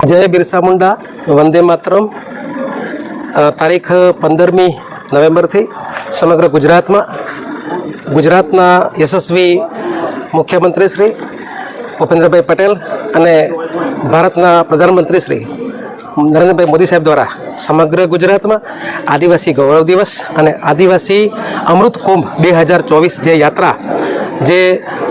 જય બિરસા મુંડા, વંદે માતરમ. તારીખ પંદરમી નવેમ્બરથી સમગ્ર ગુજરાતમાં, ગુજરાતના યશસ્વી મુખ્યમંત્રી શ્રી ભૂપેન્દ્રભાઈ પટેલ અને ભારતના પ્રધાનમંત્રી શ્રી નરેન્દ્રભાઈ મોદી સાહેબ દ્વારા સમગ્ર ગુજરાતમાં આદિવાસી ગૌરવ દિવસ અને આદિવાસી અમૃત કુંભ બે હજાર ચોવીસ જે યાત્રા જે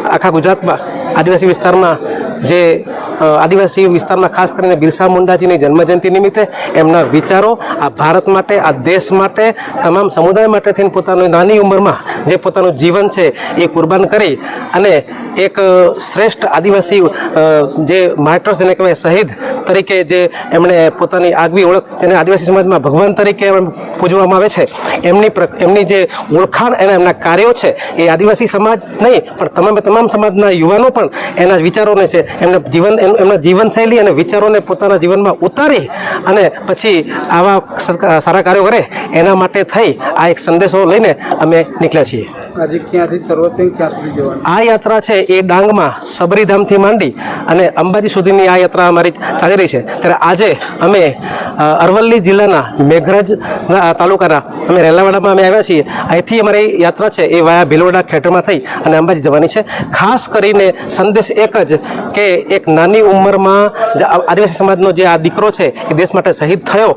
આખા ગુજરાતમાં આદિવાસી વિસ્તારમાં જે આદિવાસી વિસ્તારમાં ખાસ કરીને બિરસા મુંડાજીની જન્મજયંતિ નિમિત્તે એમના વિચારો આ ભારત માટે, આ દેશ માટે, તમામ સમુદાય માટે થઈને પોતાની નાની ઉંમરમાં જે પોતાનું જીવન છે એ કુરબાન કરી અને એક શ્રેષ્ઠ આદિવાસી જે માર્ટર્સ જેને કહેવાય શહીદ તરીકે જે એમણે પોતાની આગવી ઓળખ જેને આદિવાસી સમાજમાં ભગવાન તરીકે પૂજવામાં આવે છે, એમની એમની જે ઓળખાણ અને એમના કાર્યો છે એ આદિવાસી સમાજ નહીં, પણ તમામે તમામ સમાજના યુવાનો પણ એના વિચારોને છે, એમના જીવન, એમ- એમના જીવનશૈલી અને વિચારોને પોતાના જીવનમાં ઉતારી અને પછી આવા સારા કાર્યો કરે એના માટે થઈ આ એક સંદેશો લઈને અમે નીકળ્યા છીએ. આ યાત્રા છે એ ડાંગમાં સબરીધામથી માંડી અને અંબાજી સુધીની આ યાત્રા અમારી ચાલી રહી છે. ત્યારે આજે અમે અરવલ્લી જિલ્લાના મેઘરજ તાલુકાના અમે રેલાવાડામાં અમે આવ્યા છીએ. અહીંથી અમારી યાત્રા છે એ વાયા ભીલોડા ખેટરમાં થઈ અને અંબાજી જવાની છે. ખાસ કરીને સંદેશ એક જ કે એક નાની ઉંમરમાં આદિવાસી સમાજનો જે આ દીકરો છે એ દેશ માટે શહીદ થયો.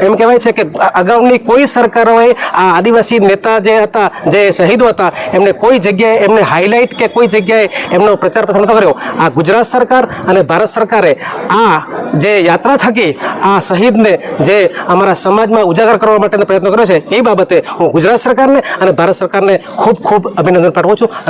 એમ કહેવાય છે કે અગાઉની કોઈ સરકારોએ આ આદિવાસી નેતા જે હતા, જે શહીદો હતા, એમને કોઈ જગ્યાએ એમને હાઇલાઇટ કે કોઈ જગ્યાએ એમનો પ્રચાર પ્રસાર નતો કર્યો. આ ગુજરાત સરકાર અને ભારત સરકારે આ જે યાત્રા થકી આ શહીદને જે અમારા સમાજમાં ઉજાગર કરવા માટેનો પ્રયત્ન કર્યો છે, એ બાબતે હું ગુજરાત સરકારને અને ભારત સરકારને ખૂબ ખૂબ અભિનંદન પાઠવું છું. અને